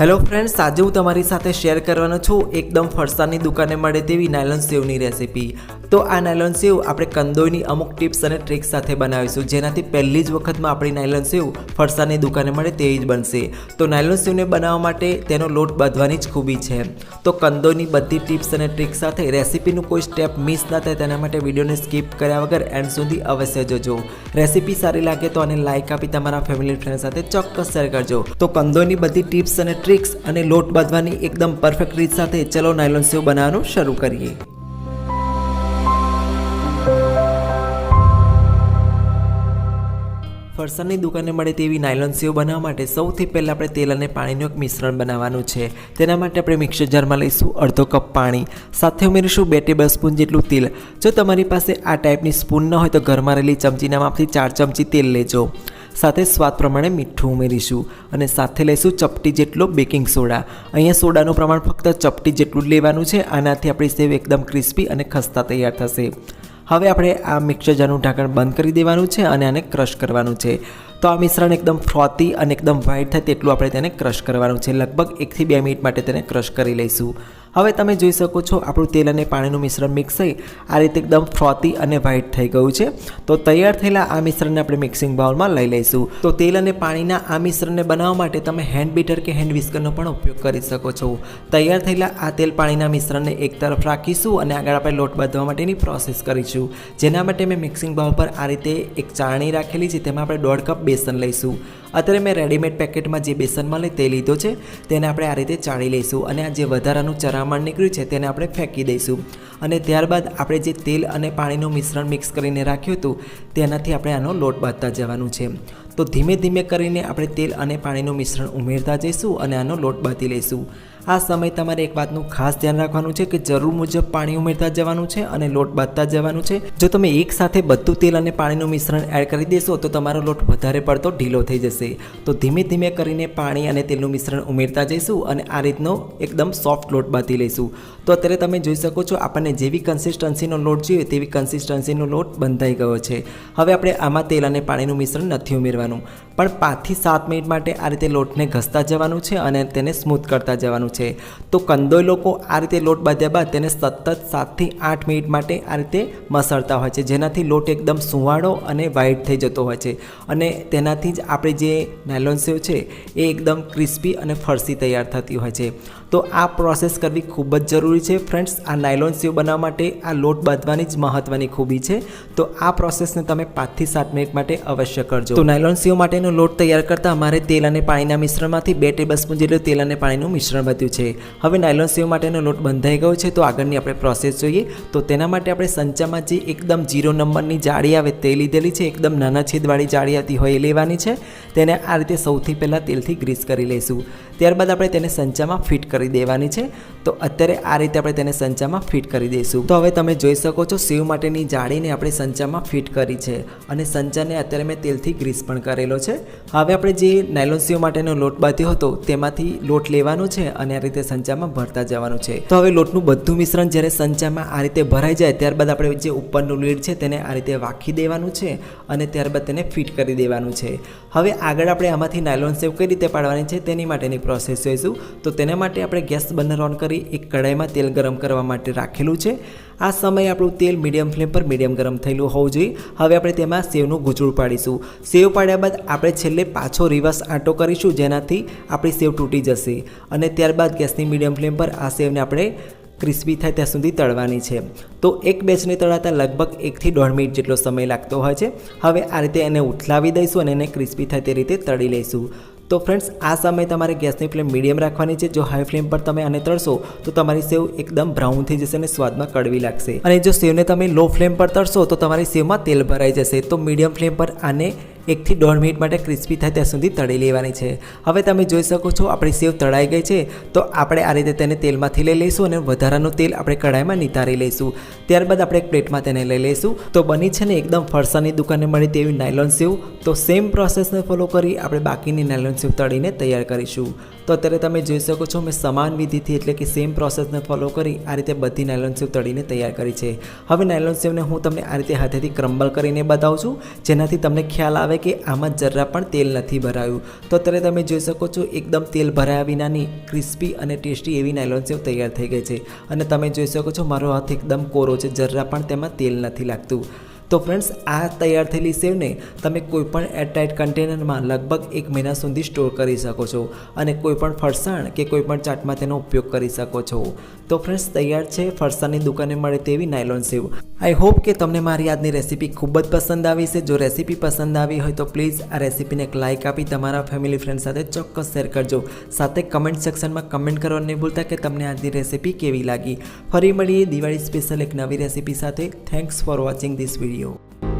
Hello friends આજે હું તમારી સાથે શેર કરવાનો છું એકદમ ફરસાણની દુકાને મળે તેવી નાયલોન સેવની રેસિપી તો આ નાયલોન સેવ આપણે કંદોઈની અમુક ટિપ્સ અને ટ્રિક્સ સાથે બનાવીશું. જેનાથી પહેલી જ વખતમાં આપણી નાયલોન સેવ ફરસાણની દુકાને મળે તેવી જ બનશે. તો નાયલોન સેવને બનાવવા માટે તેનો લોટ બાંધવાની જ ખૂબી છે. તો કંદોઈની બધી ટિપ્સ અને ટ્રિક્સ સાથે રેસીપીનું કોઈ સ્ટેપ મિસ ના થાય તેના માટે વિડીયોને સ્કીપ કર્યા વગર એન્ડ સુધી અવશ્ય જોજો. રેસીપી સારી લાગે તો આને લાઇક આપી તમારા ફેમિલી ફ્રેન્ડ સાથે ચોક્કસ શેર કરજો. તો કંદોઈની બધી ટિપ્સ અને ટ્રિક્સ અને લોટ બાંધવાની એકદમ પરફેક્ટ રીત સાથે ચલો નાયલોન સેવ બનાવવાનું શરૂ કરીએ. ફરસાણની દુકાને મળે તેવી નાયલોન સેવ બનાવવા માટે સૌથી પહેલાં આપણે તેલ અને પાણીનું એક મિશ્રણ બનાવવાનું છે. તેના માટે આપણે મિક્સર જારમાં લઈશું અડધો કપ પાણી. સાથે ઉમેરીશું બે ટેબલ સ્પૂન જેટલું તેલ. જો તમારી પાસે આ ટાઈપની સ્પૂન ન હોય તો ઘરમાં રહેલી ચમચીના માપથી ચાર ચમચી તેલ લેજો. સાથે સ્વાદ પ્રમાણે મીઠું ઉમેરીશું અને સાથે લઈશું ચપટી જેટલો બેકિંગ સોડા. અહીંયા સોડાનું પ્રમાણ ફક્ત ચપટી જેટલું જ લેવાનું છે. આનાથી આપણી સેવ એકદમ ક્રિસ્પી અને ખસ્તા તૈયાર થશે. હવે આપણે આ મિક્સર જારનું ઢાંકણ બંધ કરી દેવાનું છે અને આને ક્રશ કરવાનું છે. તો આ મિશ્રણ એકદમ ફ્રોતી અને એકદમ વ્હાઇટ થાય તેટલું આપણે તેને ક્રશ કરવાનું છે. લગભગ એકથી બે મિનિટ માટે તેને ક્રશ કરી લઈશું. હવે તમે જોઈ શકો છો, આપણું તેલ અને પાણીનું મિશ્રણ મિક્સ થઈ આ રીતે એકદમ ફ્રોતી અને વ્હાઈટ થઈ ગયું છે. તો તૈયાર થયેલા આ મિશ્રણને આપણે મિક્સિંગ બાઉલમાં લઈ લઈશું. તો તેલ અને પાણીના આ મિશ્રણને બનાવવા માટે તમે હેન્ડ બીટર કે હેન્ડ વિસ્કરનો પણ ઉપયોગ કરી શકો છો. તૈયાર થયેલા આ તેલ પાણીના મિશ્રણને એક તરફ રાખીશું અને આગળ આપણે લોટ બાંધવા માટેની પ્રોસેસ કરીશું. જેના માટે મેં મિક્સિંગ બાઉલ પર આ રીતે એક ચાળણી રાખેલી છે, તેમાં આપણે દોઢ કપ બેસન લઈશું. અત્યારે મેં રેડીમેડ પેકેટમાં જે બેસન મળે તે લીધો છે, તેને આપણે આ રીતે ચાળી લઈશું અને આ જે વધારાનું ચરામણ નીકળ્યું છે તેને આપણે ફેંકી દઈશું. અને ત્યારબાદ આપણે જે તેલ અને પાણીનું મિશ્રણ મિક્સ કરીને રાખ્યું હતું, તેનાથી આપણે આનો લોટ બાંધતા જવાનું છે. તો ધીમે ધીમે કરીને આપણે તેલ અને પાણીનું મિશ્રણ ઉમેરતા જઈશું અને આનો લોટ બાંધી લઈશું. આ સમય તમારે એક વાતનું ખાસ ધ્યાન રાખવાનું છે કે જરૂર મુજબ પાણી ઉમેરતા જવાનું છે અને લોટ બાંધતા જવાનું છે. જો તમે એક સાથે બધું તેલ અને પાણીનું મિશ્રણ એડ કરી દેશો, તો તમારો લોટ વધારે પડતો ઢીલો થઈ જશે. તો ધીમે ધીમે કરીને પાણી અને તેલનું મિશ્રણ ઉમેરતા જઈશું અને આ રીતનો એકદમ સોફ્ટ લોટ બાંધી લઈશું. તો અત્યારે તમે જોઈ શકો છો આપણને જેવી કન્સિસ્ટન્સીનો લોટ જોઈએ તેવી કન્સિસ્ટન્સીનો લોટ બંધાઈ ગયો છે. હવે આપણે આમાં તેલ અને પાણીનું મિશ્રણ નથી ઉમેરવાનું. પણ પાંચથી સાત મિનિટ માટે આ રીતે લોટને ઘસતા જવાનું છે અને તેને સ્મૂથ કરતા જવાનું છે. તો કંદોય લોકો આ રીતે લોટ બાંધ્યા બાદ તેને સતત સાતથી આઠ મિનિટ માટે આ રીતે મસળતા હોય છે. જેનાથી લોટ એકદમ સુવાળો અને વ્હાઈટ થઈ જતો હોય છે. અને તેનાથી જ આપણે જે નાયલોન સેવ છે, એ એકદમ ક્રિસ્પી અને ફરસી તૈયાર થતી હોય છે. તો આ પ્રોસેસ કરવી ખૂબ જ જરૂરી છે. ફ્રેન્ડ્સ આ નાયલોન સેવ બનાવવા માટે આ લોટ બાંધવાની જ મહત્ત્વની ખૂબી છે. તો આ પ્રોસેસને તમે પાંચથી સાત મિનિટ માટે અવશ્ય કરજો. તો નાયલોન સેવ માટેનો લોટ તૈયાર કરતાં અમારે તેલ અને પાણીના મિશ્રણમાંથી બે ટેબલ સ્પૂન જેટલું તેલ અને પાણીનું મિશ્રણ વધ્યું છે. હવે નાયલોન સેવ માટેનો લોટ બંધાઈ ગયો છે. તો આગળની આપણે પ્રોસેસ જોઈએ. તો તેના માટે આપણે સંચામાં જે એકદમ જીરો નંબરની જાળી આવે તે લીધેલી છે. એકદમ નાના છેદવાળી જાળી આવતી હોય એ લેવાની છે. તેને આ રીતે સૌથી પહેલાં તેલથી ગ્રીસ કરી લઈશું. ત્યારબાદ આપણે તેને સંચામાં ફિટ કરી દેવાની છે. તો અત્યારે આ રીતે આપણે તેને સંચામાં ફિટ કરી દઈશું. તો હવે તમે જોઈ શકો છો સેવ માટેની જાળીને આપણે સંચામાં ફિટ કરી છે અને સંચાને અત્યારે મેં તેલથી ગ્રીસ પણ કરેલો છે. હવે આપણે જે નાયલોન સેવ માટેનો લોટ બાંધ્યો હતો તેમાંથી લોટ લેવાનો છે અને આ રીતે સંચામાં ભરતા જવાનું છે. તો હવે લોટનું બધું મિશ્રણ જ્યારે સંચામાં આ રીતે ભરાઈ જાય ત્યારબાદ આપણે જે ઉપરનું લીડ છે તેને આ રીતે વાખી દેવાનું છે અને ત્યારબાદ તેને ફિટ કરી દેવાનું છે. હવે આગળ આપણે આમાંથી નાયલોન સેવ કઈ રીતે પાડવાની છે તેની માટેની પ્રોસેસ જોઈશું. તો તેના માટે આપણે ગેસ બર્નર ઓન કરી એક કઢાઈમાં તેલ ગરમ કરવા માટે રાખેલું છે. આ સમયે આપણું તેલ મીડિયમ ફ્લેમ પર મીડિયમ ગરમ થયેલું હોવું જોઈએ. હવે આપણે તેમાં સેવનું ગૂંચળું પાડીશું. સેવ પાડ્યા બાદ આપણે છેલ્લે પાછો રિવર્સ આંટો કરીશું, જેનાથી આપણી સેવ તૂટી જશે. અને ત્યારબાદ ગેસની મીડિયમ ફ્લેમ પર આ સેવને આપણે ક્રિસ્પી થાય ત્યાં સુધી તળવાની છે. તો એક બેચને તળાતા લગભગ એકથી દોઢ મિનિટ જેટલો સમય લાગતો હોય છે. હવે આ રીતે એને ઉથલાવી દઈશું અને એને ક્રિસ્પી થાય તે રીતે તળી લઈશું. તો ફ્રેન્ડ્સ આ સમયે તમારે ગેસની ફ્લેમ મીડિયમ રાખવાની છે. જો હાઈ ફ્લેમ પર તમે આને તળશો તો તમારી સેવ એકદમ બ્રાઉન થઈ જશે અને સ્વાદમાં કડવી લાગશે. અને જો સેવને તમે લો ફ્લેમ પર તળશો તો તમારી સેવમાં તેલ ભરાઈ જશે. તો મીડિયમ ફ્લેમ પર આને એકથી દોઢ મિનિટ માટે ક્રિસ્પી થાય ત્યાં સુધી તળી લેવાની છે. હવે તમે જોઈ શકો છો, આપણી સેવ તળાઈ ગઈ છે. તો આપણે આ રીતે તેને તેલમાંથી લઈ લઈશું અને વધારાનું તેલ આપણે કઢાઈમાં નિતારી લઈશું. ત્યારબાદ આપણે એક પ્લેટમાં તેને લઈ લઈશું. તો બની છે ને એકદમ ફરસાની દુકાને મળી તેવી નાયલોન સેવ. તો સેમ પ્રોસેસને ફોલો કરી આપણે બાકીની નાયલોન સેવ તળીને તૈયાર કરીશું. તો અત્યારે તમે જોઈ શકો છો, મેં સમાન વિધિથી એટલે કે સેમ પ્રોસેસને ફોલો કરી, આ રીતે બધી નાયલોન સેવ તળીને તૈયાર કરી છે. હવે નાયલોન સેવને હું તમને આ રીતે હાથેથી ક્રમ્બલ કરીને બતાવું છું, જેનાથી તમને ખ્યાલ આવે કે આમાં જરા પણ તેલ નથી ભરાયું. તો અત્યારે તમે જોઈ શકો છો, એકદમ તેલ ભરાયા વિનાની ક્રિસ્પી અને ટેસ્ટી એવી નાયલોન સેવ તૈયાર થઈ ગઈ છે. અને તમે જોઈ શકો છો, મારો હાથ એકદમ કોરો છે, જરા પણ તેમાં તેલ નથી લાગતું. તો ફ્રેન્ડ્સ આ તૈયાર થયેલી સેવને તમે કોઈપણ એરટાઇટ કન્ટેનરમાં લગભગ એક મહિના સુધી સ્ટોર કરી શકો છો અને કોઈપણ ફરસાણ કે કોઈપણ ચાટમાં તેનો ઉપયોગ કરી શકો છો. તો ફ્રેન્ડ્સ તૈયાર છે ફરસાણની દુકાને મળે તેવી નાયલોન સેવ આઈ હોપ કે તમને મારી આજની રેસીપી ખૂબ જ પસંદ આવી છે. જો રેસીપી પસંદ આવી હોય તો પ્લીઝ આ રેસીપીને એક લાઇક આપી તમારા ફેમિલી ફ્રેન્ડ સાથે ચોક્કસ શેર કરજો. સાથે કમેન્ટ સેક્શનમાં કમેન્ટ કરવા નહીં ભૂલતા કે તમને આજની રેસીપી કેવી લાગી. ફરી મળીએ દિવાળી સ્પેશિયલ એક નવી રેસીપી સાથે. Thanks for watching this video Brasil.